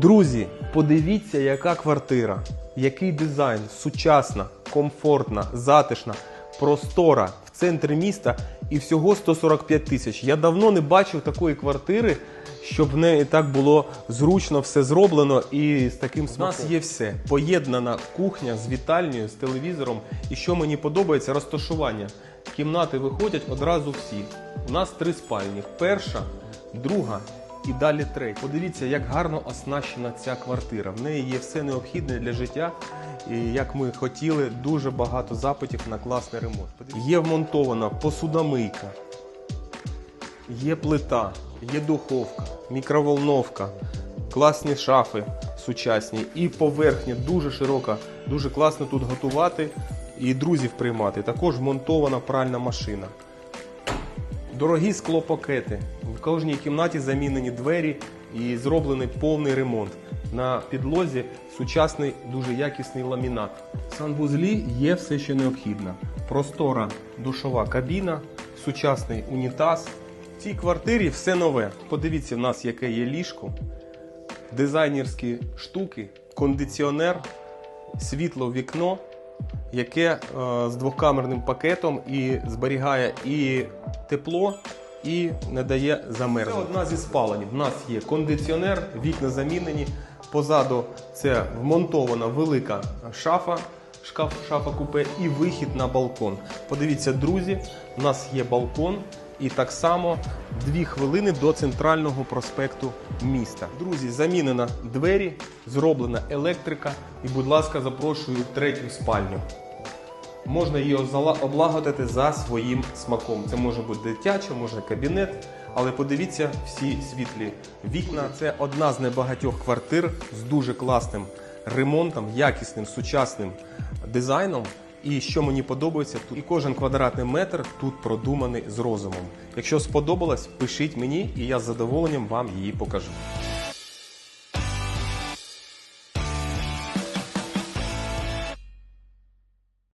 Друзі, подивіться, яка квартира, який дизайн, сучасна, комфортна, затишна, простора в центрі міста і всього 145 тисяч. Я давно не бачив такої квартири, щоб в неї так було зручно все зроблено і з таким смаком. У нас є все. Поєднана кухня з вітальнею, з телевізором. І що мені подобається, розташування. Кімнати виходять одразу всі. У нас три спальні. Перша, друга і далі третя. Подивіться, як гарно оснащена ця квартира. В неї є все необхідне для життя. І як ми хотіли, дуже багато запитів на класний ремонт. Є вмонтована посудомийка, є плита, є духовка, мікроволновка, класні шафи сучасні і поверхня дуже широка, дуже класно тут готувати і друзів приймати. Також вмонтована пральна машина. Дорогі склопакети. В кожній кімнаті замінені двері і зроблений повний ремонт. На підлозі сучасний дуже якісний ламінат. В санвузлі є все, що необхідно. Простора душова кабіна, сучасний унітаз. В цій квартирі все нове. Подивіться, в нас яке є ліжко, дизайнерські штуки, кондиціонер, світло вікно, яке е, з двокамерним пакетом і зберігає і тепло, і не дає замерзнути. Це одна зі спалень. У нас є кондиціонер, вікна замінені. Позаду це вмонтована велика шафа, шкаф, шафа купе і вихід на балкон. Подивіться, друзі, у нас є балкон. І так само дві хвилини до центрального проспекту міста. Друзі, замінена двері, зроблена електрика. І, будь ласка, запрошую третю спальню. Можна її облагодити за своїм смаком. Це може бути дитяча, може кабінет. Але подивіться всі світлі вікна. Це одна з небагатьох квартир з дуже класним ремонтом, якісним, сучасним дизайном. І що мені подобається, тут і кожен квадратний метр тут продуманий з розумом. Якщо сподобалось, пишіть мені, і я з задоволенням вам її покажу.